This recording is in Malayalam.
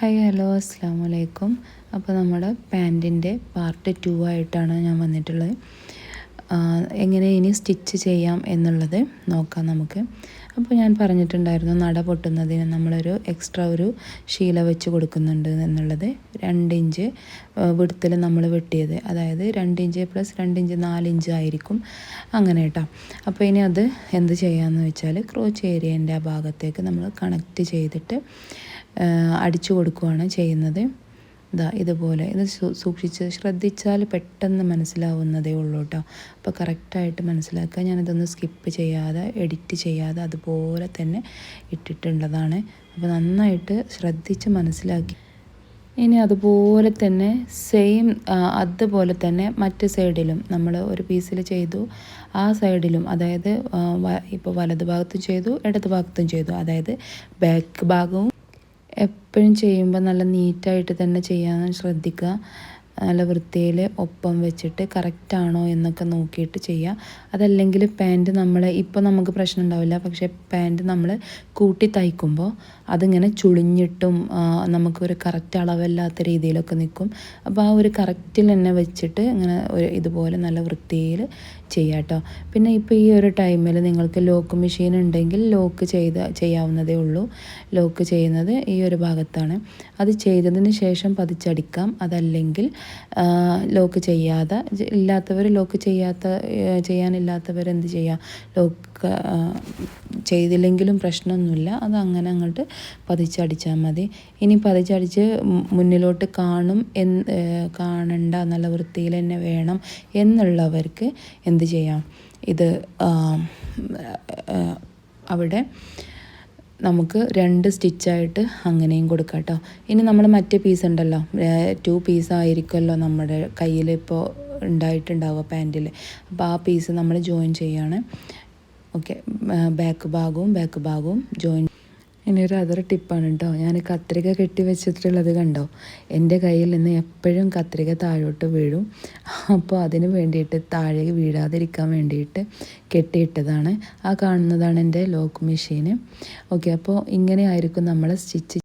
ഹായ് ഹലോ അസ്സാം വലൈക്കും അപ്പോൾ നമ്മുടെ പാന്റിന്റെ പാർട്ട് ടു ആയിട്ടാണ് ഞാൻ വന്നിട്ടുള്ളത്. എങ്ങനെ ഇനി സ്റ്റിച്ച് ചെയ്യാം എന്നുള്ളത് നോക്കാം നമുക്ക്. അപ്പോൾ ഞാൻ പറഞ്ഞിട്ടുണ്ടായിരുന്നു നട പൊട്ടുന്നതിന് നമ്മളൊരു എക്സ്ട്രാ ഒരു ശീല വെച്ച് കൊടുക്കുന്നുണ്ട് എന്നുള്ളത്. രണ്ട് ഇഞ്ച് വിടുത്തിൽ നമ്മൾ വെട്ടിയത്. അതായത് രണ്ട് ഇഞ്ച് പ്ലസ് രണ്ട് ഇഞ്ച് നാല് ഇഞ്ച് ആയിരിക്കും. അങ്ങനെ കേട്ടോ. അപ്പോൾ ഇനി അത് എന്ത് ചെയ്യാമെന്ന് വെച്ചാൽ ക്രോച്ച് ഏരിയന്റെ ആ ഭാഗത്തേക്ക് നമ്മൾ കണക്റ്റ് ചെയ്തിട്ട് അടിച്ചു കൊടുക്കുകയാണ് ചെയ്യുന്നത്. ഇതാ ഇതുപോലെ. ഇത് സൂക്ഷിച്ച് ശ്രദ്ധിച്ചാൽ പെട്ടെന്ന് മനസ്സിലാവുന്നതേ ഉള്ളൂ കേട്ടോ. അപ്പോൾ കറക്റ്റായിട്ട് മനസ്സിലാക്കാൻ ഞാനിതൊന്ന് സ്കിപ്പ് ചെയ്യാതെ എഡിറ്റ് ചെയ്യാതെ അതുപോലെ തന്നെ ഇട്ടിട്ടുള്ളതാണ്. അപ്പോൾ നന്നായിട്ട് ശ്രദ്ധിച്ച് മനസ്സിലാക്കി. ഇനി അതുപോലെ തന്നെ സെയിം അതുപോലെ തന്നെ മറ്റ് സൈഡിലും നമ്മൾ ഒരു പീസിൽ ചെയ്തു. ആ സൈഡിലും അതായത് ഇപ്പോൾ വലത് ഭാഗത്തും ചെയ്തു ഇടത് ഭാഗത്തും ചെയ്തു. അതായത് ബാക്ക് ഭാഗവും എപ്പോഴും ചെയ്യുമ്പോൾ നല്ല നീറ്റായിട്ട് തന്നെ ചെയ്യാൻ ശ്രദ്ധിക്കുക. നല്ല വൃത്തിയിൽ ഒപ്പം വെച്ചിട്ട് കറക്റ്റാണോ എന്നൊക്കെ നോക്കിയിട്ട് ചെയ്യുക അതല്ലെങ്കിൽ പാന്റ് നമ്മൾ ഇപ്പോൾ നമുക്ക് പ്രശ്നം ഉണ്ടാവില്ല. പക്ഷേ പാന്റ് നമ്മൾ കൂട്ടി തയ്ക്കുമ്പോൾ അതിങ്ങനെ ചുളിഞ്ഞിട്ടും നമുക്കൊരു കറക്റ്റ് അളവല്ലാത്ത രീതിയിലൊക്കെ നിൽക്കും. അപ്പോൾ ആ ഒരു കറക്റ്റിൽ തന്നെ വെച്ചിട്ട് ഇങ്ങനെ ഒരു ഇതുപോലെ നല്ല വൃത്തിയിൽ ചെയ്യാം കേട്ടോ. പിന്നെ ഇപ്പോൾ ഈ ഒരു ടൈമിൽ നിങ്ങൾക്ക് ലോക്ക് മെഷീൻ ഉണ്ടെങ്കിൽ ലോക്ക് ചെയ്ത് ചെയ്യാവുന്നതേ ഉള്ളൂ. ലോക്ക് ചെയ്യുന്നത് ഈ ഒരു ഭാഗത്താണ്. അത് ചെയ്തതിന് ശേഷം പതിച്ചടിക്കാം. അതല്ലെങ്കിൽ ലോക്ക് ചെയ്യാതെ ഇല്ലാത്തവർ ലോക്ക് ചെയ്യാത്ത ചെയ്യാനില്ലാത്തവർ എന്ത് ചെയ്യുക ലോക്ക് ചെയ്തില്ലെങ്കിലും പ്രശ്നമൊന്നുമില്ല. അത് അങ്ങനെ അങ്ങോട്ട് പതിച്ചടിച്ചാൽ മതി. ഇനി പതിച്ചടിച്ച് മുന്നിലോട്ട് കാണും എന്ന് കാണണ്ട നല്ല വൃത്തിയിൽ തന്നെ വേണം എന്നുള്ളവർക്ക് എന്ത് ചെയ്യാം? ഇത് അവിടെ നമുക്ക് രണ്ട് സ്റ്റിച്ചായിട്ട് അങ്ങനെയും കൊടുക്കാം കേട്ടോ ഇനി നമ്മൾ മറ്റേ പീസ് ഉണ്ടല്ലോ ടു പീസ് ആയിരിക്കുമല്ലോ നമ്മുടെ കയ്യിൽ ഇപ്പോൾ ഉണ്ടായിട്ടുണ്ടാവുക പാന്റിൽ അപ്പോൾ ആ പീസ് നമ്മൾ ജോയിൻ ചെയ്യാണ്. ഓക്കെ ബാക്ക് ഭാഗവും ബാക്ക് ഭാഗവും ജോയിൻ ഇനി ഒരു അതർ ടിപ്പാണ് കേട്ടോ ഞാൻ കത്രിക കെട്ടി വെച്ചിട്ടുള്ളത് കണ്ടോ? എന്റെ കയ്യിൽ നിന്ന് എപ്പോഴും കത്രിക താഴോട്ട് വീഴും. അപ്പോൾ അതിന് വേണ്ടിയിട്ട് താഴെ വീഴാതിരിക്കാൻ വേണ്ടിയിട്ട് കെട്ടിയിട്ടതാണ്. ആ കാണുന്നതാണ് എന്റെ ലോക്ക് മെഷീന് ഓക്കെ അപ്പോൾ ഇങ്ങനെയായിരിക്കും നമ്മൾ സ്റ്റിച്ച്